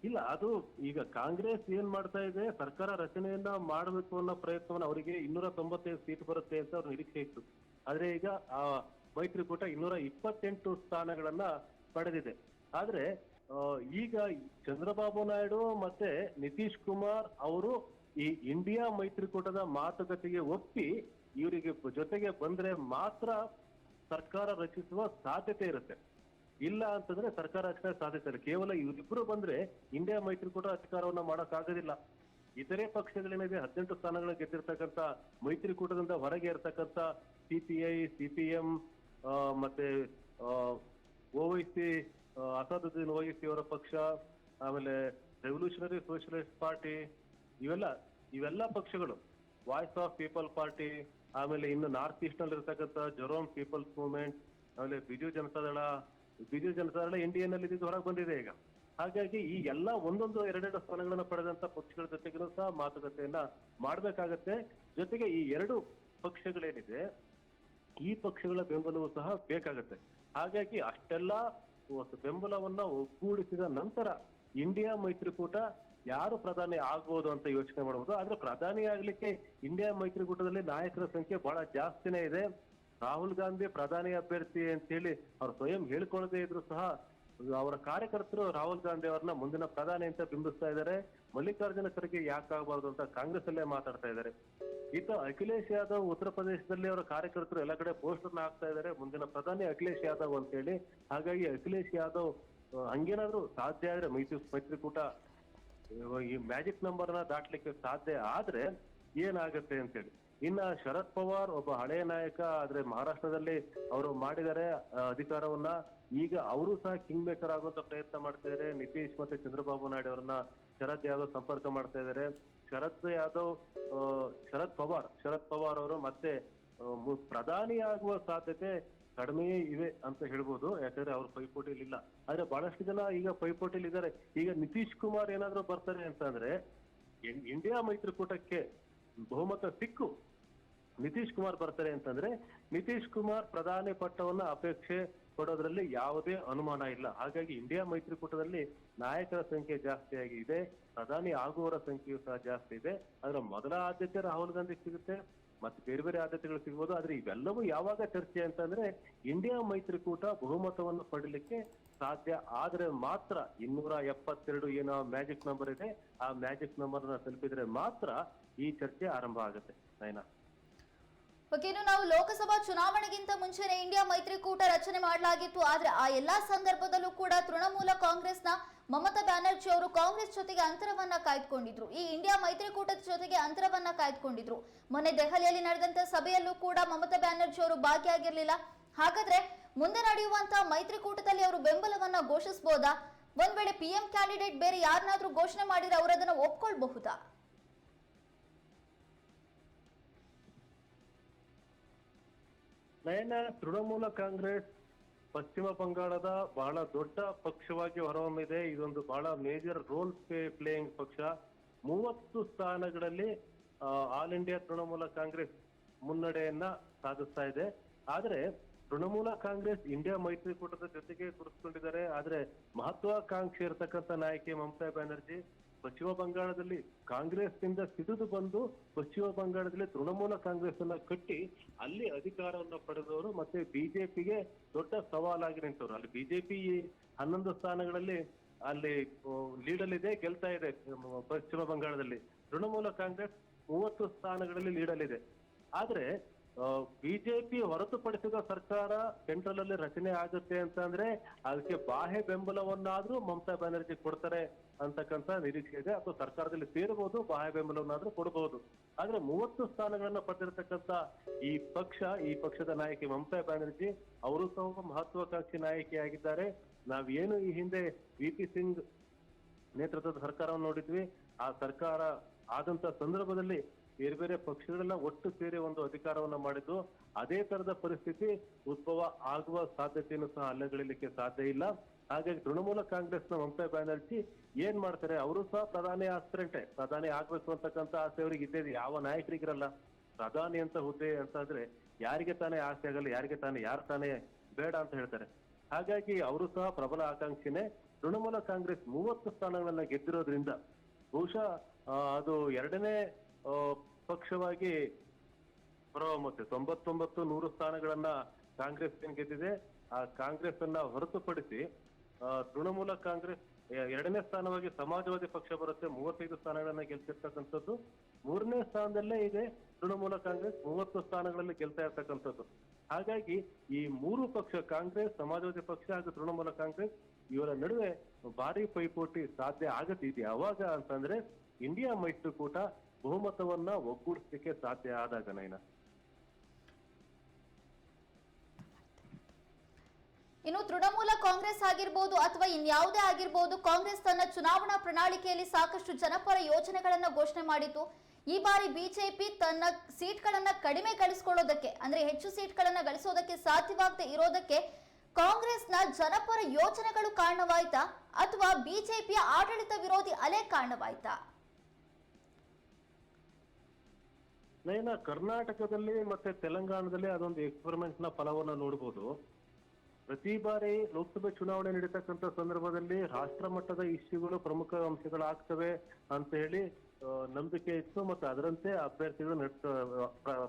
ಇಲ್ಲ ಅದು ಈಗ ಕಾಂಗ್ರೆಸ್ ಏನ್ ಮಾಡ್ತಾ ಇದೆ ಸರ್ಕಾರ ರಚನೆಯನ್ನ ಮಾಡಬೇಕು ಅನ್ನೋ ಪ್ರಯತ್ನವನ್ನ ಅವರಿಗೆ ಇನ್ನೂರ ತೊಂಬತ್ತೈದು ಸೀಟ್ ಬರುತ್ತೆ ಅಂತ ಅವ್ರು ನಿರೀಕ್ಷೆ ಇತ್ತು. ಆದ್ರೆ ಈಗ, ಆ ಮೈತ್ರಿಕೂಟ ಇನ್ನೂರ ಇಪ್ಪತ್ತೆಂಟು ಸ್ಥಾನಗಳನ್ನ ಪಡೆದಿದೆ. ಆದ್ರೆ ಈಗ ಚಂದ್ರಬಾಬು ನಾಯ್ಡು ಮತ್ತೆ ನಿತೀಶ್ ಕುಮಾರ್ ಅವರು ಈ ಇಂಡಿಯಾ ಮೈತ್ರಿಕೂಟದ ಮಾತುಕತೆಗೆ ಒಪ್ಪಿ ಇವರಿಗೆ ಜೊತೆಗೆ ಬಂದ್ರೆ ಮಾತ್ರ ಸರ್ಕಾರ ರಚಿಸುವ ಸಾಧ್ಯತೆ ಇರುತ್ತೆ. ಇಲ್ಲ ಅಂತಂದ್ರೆ ಸರ್ಕಾರ ರಚನೆ ಸಾಧ್ಯತೆ ಇಲ್ಲ. ಕೇವಲ ಇವರಿಬ್ರು ಬಂದ್ರೆ ಇಂಡಿಯಾ ಮೈತ್ರಿಕೂಟ ಅಧಿಕಾರವನ್ನ ಮಾಡಕ್ ಇತರೆ ಪಕ್ಷಗಳೇನಿದೆ ಹದಿನೆಂಟು ಸ್ಥಾನಗಳ ಗೆದ್ದಿರ್ತಕ್ಕಂಥ ಮೈತ್ರಿಕೂಟದಿಂದ ಹೊರಗೆ ಇರ್ತಕ್ಕಂಥ ಸಿಪಿಐ, ಸಿಪಿಎಂ ಮತ್ತೆ ಓವೈಸಿ ಅಸಾದುದ್ದೀನ್ ಓವೈಸಿ ಅವರ ಪಕ್ಷ, ಆಮೇಲೆ ರೆವಲ್ಯೂಷನರಿ ಸೋಷಲಿಸ್ಟ್ ಪಾರ್ಟಿ, ಇವೆಲ್ಲ ಇವೆಲ್ಲ ಪಕ್ಷಗಳು, ವಾಯ್ಸ್ ಆಫ್ ಪೀಪಲ್ ಪಾರ್ಟಿ, ಆಮೇಲೆ ಇನ್ನು ನಾರ್ತ್ ಈಸ್ಟ್ನಲ್ಲಿ ಇರ್ತಕ್ಕಂಥ ಜೊರೋಮ್ ಪೀಪಲ್ಸ್ ಮೂವ್ಮೆಂಟ್, ಆಮೇಲೆ ಬಿಜು ಜನತಾದಳ ಬಿಜು ಜನತಾದಳ ಇಂಡಿಯನ್ನಲ್ಲಿ ಹೊರಗೆ ಬಂದಿದೆ ಈಗ. ಹಾಗಾಗಿ ಈ ಎಲ್ಲ ಒಂದೊಂದು ಎರಡೆರಡು ಸ್ಥಾನಗಳನ್ನ ಪಡೆದಂತ ಪಕ್ಷಗಳ ಜೊತೆಗೂ ಸಹ ಮಾತುಕತೆಯನ್ನ ಮಾಡಬೇಕಾಗತ್ತೆ. ಜೊತೆಗೆ ಈ ಎರಡು ಪಕ್ಷಗಳೇನಿದೆ, ಈ ಪಕ್ಷಗಳ ಬೆಂಬಲವೂ ಸಹ ಬೇಕಾಗತ್ತೆ. ಹಾಗಾಗಿ ಅಷ್ಟೆಲ್ಲ ಬೆಂಬಲವನ್ನ ಒಗ್ಗೂಡಿಸಿದ ನಂತರ ಇಂಡಿಯಾ ಮೈತ್ರಿಕೂಟ ಯಾರು ಪ್ರಧಾನಿ ಆಗ್ಬೋದು ಅಂತ ಯೋಚನೆ ಮಾಡಬಹುದು ಆದ್ರೆ ಪ್ರಧಾನಿ ಆಗ್ಲಿಕ್ಕೆ ಇಂಡಿಯಾ ಮೈತ್ರಿಕೂಟದಲ್ಲಿ ನಾಯಕರ ಸಂಖ್ಯೆ ಬಹಳ ಜಾಸ್ತಿನೇ ಇದೆ. ರಾಹುಲ್ ಗಾಂಧಿ ಪ್ರಧಾನಿ ಅಭ್ಯರ್ಥಿ ಅಂತೇಳಿ ಅವ್ರು ಸ್ವಯಂ ಹೇಳ್ಕೊಳ್ಳದೆ ಇದ್ರು ಸಹ ಅವರ ಕಾರ್ಯಕರ್ತರು ರಾಹುಲ್ ಗಾಂಧಿ ಅವರನ್ನ ಮುಂದಿನ ಪ್ರಧಾನಿ ಅಂತ ಬಿಂಬಿಸ್ತಾ ಇದ್ದಾರೆ. ಮಲ್ಲಿಕಾರ್ಜುನ ಖರ್ಗೆ ಯಾಕಾಗಬಾರ್ದು ಅಂತ ಕಾಂಗ್ರೆಸ್ ಅಲ್ಲೇ ಮಾತಾಡ್ತಾ ಇದ್ದಾರೆ. ಈತ ಅಖಿಲೇಶ್ ಯಾದವ್ ಉತ್ತರ ಪ್ರದೇಶದಲ್ಲಿ ಅವರ ಕಾರ್ಯಕರ್ತರು ಎಲ್ಲ ಕಡೆ ಪೋಸ್ಟರ್ನ ಹಾಕ್ತಾ ಇದ್ದಾರೆ. ಮುಂದಿನ ಪ್ರಧಾನಿ ಅಖಿಲೇಶ್ ಯಾದವ್ ಅಂತ ಹೇಳಿ. ಹಾಗಾಗಿ ಅಖಿಲೇಶ್ ಯಾದವ್ ಹಂಗೇನಾದ್ರು ಸಾಧ್ಯ ಆದ್ರೆ ಮೈತ್ರಿ ಮೈತ್ರಿಕೂಟ ಈ ಮ್ಯಾಜಿಕ್ ನಂಬರ್ನ ದಾಟ್ಲಿಕ್ಕೆ ಸಾಧ್ಯ ಆದ್ರೆ ಏನಾಗುತ್ತೆ ಅಂತೇಳಿ ಇನ್ನ ಶರದ್ ಪವಾರ್ ಒಬ್ಬ ಹಳೆಯ ನಾಯಕ ಆದ್ರೆ ಮಹಾರಾಷ್ಟ್ರದಲ್ಲಿ ಅವರು ಮಾಡಿದರೆ ಅಧಿಕಾರವನ್ನ ಈಗ ಅವರು ಸಹ ಕಿಂಗ್ ಮೇಕರ್ ಆಗುವಂತ ಪ್ರಯತ್ನ ಮಾಡ್ತಾ ಇದ್ದಾರೆ ನಿತೀಶ್ ಮತ್ತೆ ಚಂದ್ರಬಾಬು ನಾಯ್ಡು ಅವರನ್ನ ಶರದ್ ಯಾದವ್ ಸಂಪರ್ಕ ಮಾಡ್ತಾ ಇದ್ದಾರೆ ಶರದ್ ಯಾದವ್ ಶರದ್ ಪವಾರ್ ಶರದ್ ಪವಾರ್ ಅವರು ಮತ್ತೆ ಪ್ರಧಾನಿ ಆಗುವ ಸಾಧ್ಯತೆ ಕಡಿಮೆಯೇ ಇವೆ ಅಂತ ಹೇಳ್ಬೋದು. ಯಾಕಂದ್ರೆ ಅವ್ರು ಪೈಪೋಟಿಲಿ ಇಲ್ಲ ಆದ್ರೆ ಬಹಳಷ್ಟು ಜನ ಈಗ ಪೈಪೋಟಿಲಿ ಇದ್ದಾರೆ ಈಗ ನಿತೀಶ್ ಕುಮಾರ್ ಏನಾದ್ರೂ ಬರ್ತಾರೆ ಅಂತಂದ್ರೆ ಇಂಡಿಯಾ ಮೈತ್ರಿಕೂಟಕ್ಕೆ ಬಹುಮತ ಸಿಕ್ಕು. ನಿತೀಶ್ ಕುಮಾರ್ ಬರ್ತಾರೆ ಅಂತಂದ್ರೆ, ನಿತೀಶ್ ಕುಮಾರ್ ಪ್ರಧಾನಿ ಪಟ್ಟವನ್ನ ಅಪೇಕ್ಷೆ ಪಡೋದ್ರಲ್ಲಿ ಯಾವುದೇ ಅನುಮಾನ ಇಲ್ಲ. ಹಾಗಾಗಿ ಇಂಡಿಯಾ ಮೈತ್ರಿಕೂಟದಲ್ಲಿ ನಾಯಕರ ಸಂಖ್ಯೆ ಜಾಸ್ತಿಯಾಗಿ ಇದೆ ಪ್ರಧಾನಿ ಆಗುವವರ ಸಂಖ್ಯೆಯು ಸಹ ಜಾಸ್ತಿ ಇದೆ. ಅದರ ಮೊದಲ ಆದ್ಯತೆ ರಾಹುಲ್ ಗಾಂಧಿ ಸಿಗುತ್ತೆ, ಮತ್ತೆ ಬೇರೆ ಬೇರೆ ಆದ್ಯತೆಗಳು ಸಿಗ್ಬೋದು. ಆದ್ರೆ ಇವೆಲ್ಲವೂ ಯಾವಾಗ ಚರ್ಚೆ ಅಂತಂದ್ರೆ ಇಂಡಿಯಾ ಮೈತ್ರಿಕೂಟ ಬಹುಮತವನ್ನು ಪಡೀಲಿಕ್ಕೆ ಸಾಧ್ಯ ಆದ್ರೆ ಮಾತ್ರ ಇನ್ನೂರ ಎಪ್ಪತ್ತೆರಡು ಏನೋ ಮ್ಯಾಜಿಕ್ ನಂಬರ್ ಇದೆ. ಆ ಮ್ಯಾಜಿಕ್ ನಂಬರ್ನ ತಲುಪಿದ್ರೆ ಮಾತ್ರ ಈ ಚರ್ಚೆ ಆರಂಭ ಆಗುತ್ತೆ. ನೈನಾ ಓಕೆ, ಇನ್ನು ನಾವು ಲೋಕಸಭಾ ಚುನಾವಣೆಗಿಂತ ಮುಂಚೆನೆ ಇಂಡಿಯಾ ಮೈತ್ರಿಕೂಟ ರಚನೆ ಮಾಡಲಾಗಿತ್ತು. ಆದ್ರೆ ಆ ಎಲ್ಲಾ ಸಂದರ್ಭದಲ್ಲೂ ಕೂಡ ತೃಣಮೂಲ ಕಾಂಗ್ರೆಸ್ನ ಮಮತಾ ಬ್ಯಾನರ್ಜಿ ಅವರು ಕಾಂಗ್ರೆಸ್ ಜೊತೆಗೆ ಅಂತರವನ್ನ ಕಾಯ್ದುಕೊಂಡಿದ್ರು. ಈ ಇಂಡಿಯಾ ಮೈತ್ರಿಕೂಟದ ಜೊತೆಗೆ ಅಂತರವನ್ನ ಕಾಯ್ದುಕೊಂಡಿದ್ರು. ಮೊನ್ನೆ ದೆಹಲಿಯಲ್ಲಿ ನಡೆದಂತ ಸಭೆಯಲ್ಲೂ ಕೂಡ ಮಮತಾ ಬ್ಯಾನರ್ಜಿ ಅವರು ಭಾಗಿಯಾಗಿರ್ಲಿಲ್ಲ. ಹಾಗಾದ್ರೆ ಮುಂದೆ ನಡೆಯುವಂತಹ ಮೈತ್ರಿಕೂಟದಲ್ಲಿ ಅವರು ಬೆಂಬಲವನ್ನ ಘೋಷಿಸಬಹುದಾ ಒಂದ್ ವೇಳೆ ಪಿ ಎಂ ಕ್ಯಾಂಡಿಡೇಟ್ ಬೇರೆ ಯಾರನ್ನಾದ್ರೂ ಘೋಷಣೆ ಮಾಡಿದ್ರೆ ಅವರದನ್ನ ಒಪ್ಕೊಳ್ಬಹುದಾ? ನಯನ ತೃಣಮೂಲ ಕಾಂಗ್ರೆಸ್, ಪಶ್ಚಿಮ ಬಂಗಾಳದ ಬಹಳ ದೊಡ್ಡ ಪಕ್ಷವಾಗಿ ಹೊರಹೊಮ್ಮಿದೆ. ಇದೊಂದು ಬಹಳ ಮೇಜರ್ ರೋಲ್ ಪ್ಲೇ ಪ್ಲೇಯಿಂಗ್ ಪಕ್ಷ. ಮೂವತ್ತು ಸ್ಥಾನಗಳಲ್ಲಿ ಆಲ್ ಇಂಡಿಯಾ ತೃಣಮೂಲ ಕಾಂಗ್ರೆಸ್ ಮುನ್ನಡೆಯನ್ನ ಸಾಧಿಸ್ತಾ ಇದೆ. ಆದ್ರೆ, ತೃಣಮೂಲ ಕಾಂಗ್ರೆಸ್ ಇಂಡಿಯಾ ಮೈತ್ರಿಕೂಟದ ಜೊತೆಗೆ ಕುರಿಸ್ಕೊಂಡಿದ್ದಾರೆ ಆದ್ರೆ, ಮಹತ್ವಾಕಾಂಕ್ಷಿ ಇರತಕ್ಕಂತ ನಾಯಕಿ ಮಮತಾ ಬ್ಯಾನರ್ಜಿ ಪಶ್ಚಿಮ ಬಂಗಾಳದಲ್ಲಿ ಕಾಂಗ್ರೆಸ್ನಿಂದ ಸಿಡಿದು ಬಂದು ಪಶ್ಚಿಮ ಬಂಗಾಳದಲ್ಲಿ ತೃಣಮೂಲ ಕಾಂಗ್ರೆಸ್ ಅನ್ನ ಕಟ್ಟಿ ಅಲ್ಲಿ ಅಧಿಕಾರವನ್ನು ಪಡೆದವರು ಮತ್ತೆ ಬಿಜೆಪಿಗೆ ದೊಡ್ಡ ಸವಾಲಾಗಿ ನಿಂತವರು. ಅಲ್ಲಿ ಬಿಜೆಪಿ ಹನ್ನೊಂದು ಸ್ಥಾನಗಳಲ್ಲಿ ಅಲ್ಲಿ ಲೀಡಲ್ಲಿದೆ, ಗೆಲ್ತಾ ಇದೆ ಪಶ್ಚಿಮ ಬಂಗಾಳದಲ್ಲಿ. ತೃಣಮೂಲ ಕಾಂಗ್ರೆಸ್ ಮೂವತ್ತು ಸ್ಥಾನಗಳಲ್ಲಿ ಲೀಡಲ್ಲಿದೆ. ಆದ್ರೆ ಬಿಜೆಪಿ ಹೊರತುಪಡಿಸಿದ ಸರ್ಕಾರ ಸೆಂಟ್ರಲ್ ಅಲ್ಲಿ ರಚನೆ ಆಗುತ್ತೆ ಅಂತ ಅಂದ್ರೆ ಅದಕ್ಕೆ ಬಾಹ್ಯ ಬೆಂಬಲವನ್ನಾದ್ರೂ ಮಮತಾ ಬ್ಯಾನರ್ಜಿ ಕೊಡ್ತಾರೆ ಅಂತಕ್ಕಂತ ನಿರೀಕ್ಷೆ ಇದೆ. ಅಥವಾ ಸರ್ಕಾರದಲ್ಲಿ ಸೇರಬಹುದು ಬಾಹ್ಯ ಬೆಂಬಲವನ್ನಾದ್ರೂ ಕೊಡಬಹುದು ಆದ್ರೆ ಮೂವತ್ತು ಸ್ಥಾನಗಳನ್ನ ಪಡೆದಿರತಕ್ಕಂತ ಈ ಪಕ್ಷ, ಈ ಪಕ್ಷದ ನಾಯಕಿ ಮಮತಾ ಬ್ಯಾನರ್ಜಿ, ಅವರು ಸಹ ಮಹತ್ವಾಕಾಂಕ್ಷಿ ನಾಯಕಿಯಾಗಿದ್ದಾರೆ ನಾವೇನು ಈ ಹಿಂದೆ ವಿ ಪಿ ಸಿಂಗ್ ನೇತೃತ್ವದ ಸರ್ಕಾರವನ್ನು ನೋಡಿದ್ವಿ. ಆ ಸರ್ಕಾರ ಆದಂತ ಸಂದರ್ಭದಲ್ಲಿ ಬೇರೆ ಬೇರೆ ಪಕ್ಷಗಳೆಲ್ಲ ಒಟ್ಟು ಸೇರಿ ಒಂದು ಅಧಿಕಾರವನ್ನ ಮಾಡಿದ್ದು, ಅದೇ ತರದ ಪರಿಸ್ಥಿತಿ ಉದ್ಭವ ಆಗುವ ಸಾಧ್ಯತೆಯನ್ನು ಸಹ ಅಲ್ಲಗಳಿಲಿಕ್ಕೆ ಸಾಧ್ಯ ಇಲ್ಲ. ಹಾಗಾಗಿ ತೃಣಮೂಲ ಕಾಂಗ್ರೆಸ್ನ ಮಮತಾ ಬ್ಯಾನರ್ಜಿ ಏನ್ ಮಾಡ್ತಾರೆ, ಅವರು ಸಹ ಪ್ರಧಾನಿ ಆಗ್ತಾರಂಟೆ ಪ್ರಧಾನಿ ಆಗ್ಬೇಕು ಅಂತಕ್ಕಂಥ ಆಸೆ ಅವ್ರಿಗೆ ಇದ್ದೇ ಯಾವ ನಾಯಕರಿಗಿರಲ್ಲ. ಪ್ರಧಾನಿ ಅಂತ ಹುದ್ದೆ ಅಂತಂದ್ರೆ ಯಾರಿಗೆ ತಾನೇ ಆಸೆ ಆಗಲ್ಲ, ಯಾರಿಗೆ ತಾನೇ, ಯಾರು ತಾನೇ ಬೇಡ ಅಂತ ಹೇಳ್ತಾರೆ. ಹಾಗಾಗಿ ಅವರು ಸಹ ಪ್ರಬಲ ಆಕಾಂಕ್ಷಿನೇ. ತೃಣಮೂಲ ಕಾಂಗ್ರೆಸ್ ಮೂವತ್ತು ಸ್ಥಾನಗಳನ್ನ ಗೆದ್ದಿರೋದ್ರಿಂದ ಬಹುಶಃ ಅದು ಎರಡನೇ ಪಕ್ಷವಾಗಿ ಹೊರಹೊಮ್ಮುತ್ತೆ ತೊಂಬತ್ತೊಂಬತ್ತು ನೂರು ಸ್ಥಾನಗಳನ್ನ ಕಾಂಗ್ರೆಸ್ ಗೆದ್ದಿದೆ, ಆ ಕಾಂಗ್ರೆಸ್ ಅನ್ನ ಹೊರತುಪಡಿಸಿ ತೃಣಮೂಲ ಕಾಂಗ್ರೆಸ್ ಎರಡನೇ ಸ್ಥಾನವಾಗಿ ಸಮಾಜವಾದಿ ಪಕ್ಷ ಬರುತ್ತೆ, ಮೂವತ್ತೈದು ಸ್ಥಾನಗಳನ್ನ ಗೆಲ್ತಿರ್ತಕ್ಕಂಥದ್ದು. ಮೂರನೇ ಸ್ಥಾನದಲ್ಲೇ ಇದೆ ತೃಣಮೂಲ ಕಾಂಗ್ರೆಸ್, ಮೂವತ್ತು ಸ್ಥಾನಗಳಲ್ಲಿ ಗೆಲ್ತಾ ಇರ್ತಕ್ಕಂಥದ್ದು. ಹಾಗಾಗಿ ಈ ಮೂರು ಪಕ್ಷ, ಕಾಂಗ್ರೆಸ್, ಸಮಾಜವಾದಿ ಪಕ್ಷ ಹಾಗೂ ತೃಣಮೂಲ ಕಾಂಗ್ರೆಸ್, ಇವರ ನಡುವೆ ಭಾರಿ ಪೈಪೋಟಿ ಸಾಧ್ಯ ಆಗತ್ತಿದೆ ಅವಾಗ ಅಂತಂದ್ರೆ, ಇಂಡಿಯಾ ಮೈತ್ರಿಕೂಟ ಬಹುಮತವನ್ನ ಒಗ್ಗೂಡಿಸಲಿಕ್ಕೆ ಸಾಧ್ಯ ಆದಾಗ ನಯನ ಇನ್ನು ತೃಣಮೂಲ ಕಾಂಗ್ರೆಸ್ ಆಗಿರ್ಬೋದು ಅಥವಾ ಇನ್ಯಾವುದೇ ಆಗಿರ್ಬೋದು, ಕಾಂಗ್ರೆಸ್ ತನ್ನ ಚುನಾವಣಾ ಪ್ರಣಾಳಿಕೆಯಲ್ಲಿ ಸಾಕಷ್ಟು ಜನಪರ ಯೋಜನೆಗಳನ್ನ ಘೋಷಣೆ ಮಾಡಿತ್ತು. ಈ ಬಾರಿ ಬಿಜೆಪಿ ತನ್ನ ಸೀಟ್ಗಳನ್ನ ಕಡಿಮೆ ಗಳಿಸ್ಕೊಳ್ಳೋದಕ್ಕೆ, ಅಂದ್ರೆ ಹೆಚ್ಚು ಸೀಟ್ಗಳನ್ನ ಗಳಿಸೋದಕ್ಕೆ ಸಾಧ್ಯವಾಗದೆ ಇರೋದಕ್ಕೆ ಕಾಂಗ್ರೆಸ್ನ ಜನಪರ ಯೋಜನೆಗಳು ಕಾರಣವಾಯ್ತಾ ಅಥವಾ ಬಿಜೆಪಿಯ ಆಡಳಿತ ವಿರೋಧಿ ಅಲೆ ಕಾರಣವಾಯ್ತಾ? ನೈನಾ ಕರ್ನಾಟಕದಲ್ಲಿ ಮತ್ತೆ ತೆಲಂಗಾಣದಲ್ಲಿ ಅದೊಂದು ಎಕ್ಸ್ಪೆರಿಮೆಂಟ್ನ ಫಲವನ್ನ ನೋಡಬಹುದು ಪ್ರತಿ ಬಾರಿ ಲೋಕಸಭೆ ಚುನಾವಣೆ ನಡೀತಕ್ಕಂಥ ಸಂದರ್ಭದಲ್ಲಿ ರಾಷ್ಟ್ರ ಮಟ್ಟದ ಇಶ್ಯೂಗಳು ಪ್ರಮುಖ ಅಂಶಗಳಾಗ್ತವೆ ಅಂತ ಹೇಳಿ ನಂಬಿಕೆ ಇತ್ತು ಮತ್ತೆ ಅದರಂತೆ ಅಭ್ಯರ್ಥಿಗಳು ನಡ್ಕ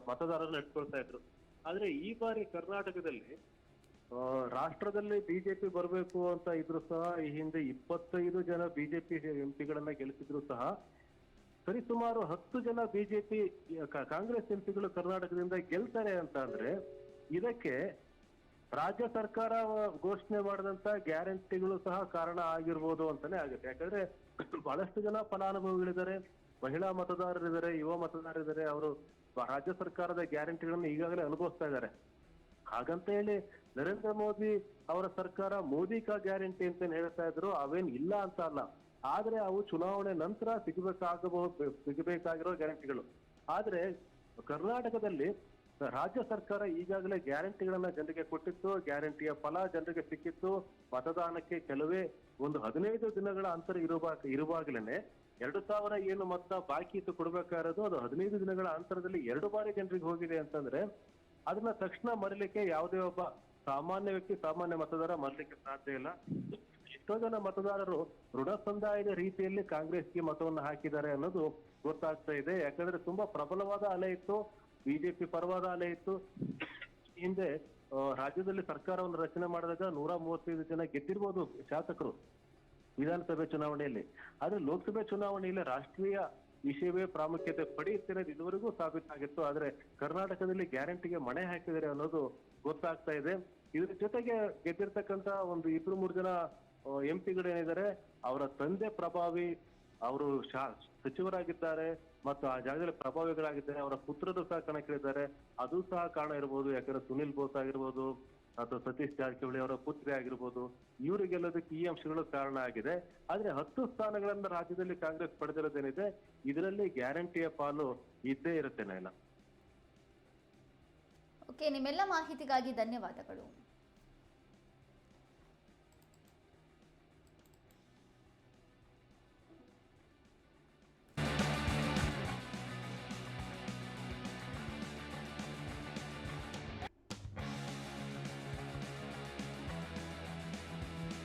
ಮತದಾರರು ನಡ್ಕೊಳ್ತಾ ಇದ್ರು. ಆದ್ರೆ ಈ ಬಾರಿ ಕರ್ನಾಟಕದಲ್ಲಿ ರಾಷ್ಟ್ರದಲ್ಲಿ ಬಿಜೆಪಿ ಬರಬೇಕು ಅಂತ ಇದ್ರು ಸಹ, ಈ ಹಿಂದೆ ಇಪ್ಪತ್ತೈದು ಜನ ಬಿಜೆಪಿ ಎಂಪಿಗಳನ್ನ ಗೆಲ್ಲಿಸಿದ್ರು ಸಹ ಸರಿಸುಮಾರು ಹತ್ತು ಜನ ಬಿಜೆಪಿ ಕಾಂಗ್ರೆಸ್ ಎಂಪಿಗಳು ಕರ್ನಾಟಕದಿಂದ ಗೆಲ್ತಾರೆ ಅಂತ ಅಂದ್ರೆ ಇದಕ್ಕೆ ರಾಜ್ಯ ಸರ್ಕಾರ ಘೋಷಣೆ ಮಾಡಿದಂತ ಗ್ಯಾರಂಟಿಗಳು ಸಹ ಕಾರಣ ಆಗಿರ್ಬೋದು ಅಂತಾನೆ ಆಗುತ್ತೆ. ಯಾಕಂದ್ರೆ ಬಹಳಷ್ಟು ಜನ ಫಲಾನುಭವಿಗಳಿದ್ದಾರೆ, ಮಹಿಳಾ ಮತದಾರರಿದ್ದಾರೆ, ಯುವ ಮತದಾರರಿದ್ದಾರೆ. ಅವರು ರಾಜ್ಯ ಸರ್ಕಾರದ ಗ್ಯಾರಂಟಿಗಳನ್ನು ಈಗಾಗಲೇ ಅನುಭವಿಸ್ತಾ ಇದ್ದಾರೆ. ಹಾಗಂತ ಹೇಳಿ ನರೇಂದ್ರ ಮೋದಿ ಅವರ ಸರ್ಕಾರ ಮೋದಿ ಕಾ ಗ್ಯಾರಂಟಿ ಅಂತ ಹೇಳ್ತಾ ಇದ್ರು, ಅವೇನ್ ಇಲ್ಲ ಅಂತ ಅಲ್ಲ. ಆದ್ರೆ ಅವು ಚುನಾವಣೆ ನಂತರ ಸಿಗಬೇಕಾಗಬಹುದು, ಸಿಗಬೇಕಾಗಿರೋ ಗ್ಯಾರಂಟಿಗಳು. ಆದ್ರೆ ಕರ್ನಾಟಕದಲ್ಲಿ ರಾಜ್ಯ ಸರ್ಕಾರ ಈಗಾಗಲೇ ಗ್ಯಾರಂಟಿಗಳನ್ನ ಜನರಿಗೆ ಕೊಟ್ಟಿತ್ತು, ಗ್ಯಾರಂಟಿಯ ಫಲ ಜನರಿಗೆ ಸಿಕ್ಕಿತ್ತು. ಮತದಾನಕ್ಕೆ ಕೆಲವೇ ಒಂದು ಹದಿನೈದು ದಿನಗಳ ಅಂತರ ಇರುವ ಇರುವಾಗಲೇನೆ ಎರಡು ಸಾವಿರ ಏನು ಮೊತ್ತ ಬಾಕಿ ಇತ್ತು ಕೊಡ್ಬೇಕಾಗಿರೋದು ಅದು ಹದಿನೈದು ದಿನಗಳ ಅಂತರದಲ್ಲಿ ಎರಡು ಬಾರಿ ಜನರಿಗೆ ಹೋಗಿದೆ ಅಂತಂದ್ರೆ ಅದನ್ನ ತಕ್ಷಣ ಮರಿಲಿಕ್ಕೆ ಯಾವುದೇ ಒಬ್ಬ ಸಾಮಾನ್ಯ ವ್ಯಕ್ತಿ, ಸಾಮಾನ್ಯ ಮತದಾರ ಮರಲಿಕ್ಕೆ ಸಾಧ್ಯ ಇಲ್ಲ. ಎಷ್ಟೋ ಜನ ಮತದಾರರು ಋಣ ಸಂದಾಯದ ರೀತಿಯಲ್ಲಿ ಕಾಂಗ್ರೆಸ್ಗೆ ಮತವನ್ನು ಹಾಕಿದ್ದಾರೆ ಅನ್ನೋದು ಗೊತ್ತಾಗ್ತಾ ಇದೆ. ಯಾಕಂದ್ರೆ ತುಂಬಾ ಪ್ರಬಲವಾದ ಅಲೆ ಇತ್ತು. ಬಿಜೆಪಿ ಪರವಾದ ಅಲೆ ಇತ್ತು. ಹಿಂದೆ ರಾಜ್ಯದಲ್ಲಿ ಸರ್ಕಾರವನ್ನು ರಚನೆ ಮಾಡಿದಾಗ ನೂರ ಮೂವತ್ತೈದು ಜನ ಗೆದ್ದಿರ್ಬೋದು ಶಾಸಕರು ವಿಧಾನಸಭೆ ಚುನಾವಣೆಯಲ್ಲಿ. ಆದ್ರೆ ಲೋಕಸಭೆ ಚುನಾವಣೆಯಲ್ಲಿ ರಾಷ್ಟ್ರೀಯ ವಿಷಯವೇ ಪ್ರಾಮುಖ್ಯತೆ ಪಡೆಯುತ್ತಿರೋದು ಇದುವರೆಗೂ ಸಾಬೀತಾಗಿತ್ತು. ಆದ್ರೆ ಕರ್ನಾಟಕದಲ್ಲಿ ಗ್ಯಾರಂಟಿಗೆ ಮಣೆ ಹಾಕಿದರೆ ಅನ್ನೋದು ಗೊತ್ತಾಗ್ತಾ ಇದೆ. ಇದ್ರ ಜೊತೆಗೆ ಗೆದ್ದಿರ್ತಕ್ಕಂತ ಒಂದು ಇಬ್ರು ಮೂರು ಜನ ಎಂಪಿಗಳು ಏನಿದ್ದಾರೆ, ಅವರ ತಂದೆ ಪ್ರಭಾವಿ, ಅವರು ಸಚಿವರಾಗಿದ್ದಾರೆ ಮತ್ತು ಆ ಜಾಗದಲ್ಲಿ ಪ್ರಭಾವಿಗಳಾಗಿದ್ದಾರೆ, ಅವರ ಪುತ್ರರು ಸಹ ಕಣಕ್ಕಿಳಿದ್ದಾರೆ. ಅದು ಸಹ ಕಾರಣ ಇರಬಹುದು ಯಾಕಂದ್ರೆ ಸುನಿಲ್ ಬೋಸ್ ಆಗಿರ್ಬೋದು, ಅಥವಾ ಸತೀಶ್ ಜಾರಕಿಹೊಳಿ ಅವರ ಪುತ್ರಿ ಆಗಿರ್ಬೋದು ಇವರಿಗೆಲ್ಲದಕ್ಕೆ ಈ ಅಂಶಗಳು ಕಾರಣ ಆಗಿದೆ. ಆದ್ರೆ ಹತ್ತು ಸ್ಥಾನಗಳನ್ನ ರಾಜ್ಯದಲ್ಲಿ ಕಾಂಗ್ರೆಸ್ ಪಡೆದಿರೋದೇನಿದೆ, ಇದರಲ್ಲಿ ಗ್ಯಾರಂಟಿಯ ಪಾಲು ಇದ್ದೇ ಇರುತ್ತೆ ನಾಯ್ನ ಓಕೆ, ನಿಮ್ಮೆಲ್ಲ ಮಾಹಿತಿಗಾಗಿ ಧನ್ಯವಾದಗಳು.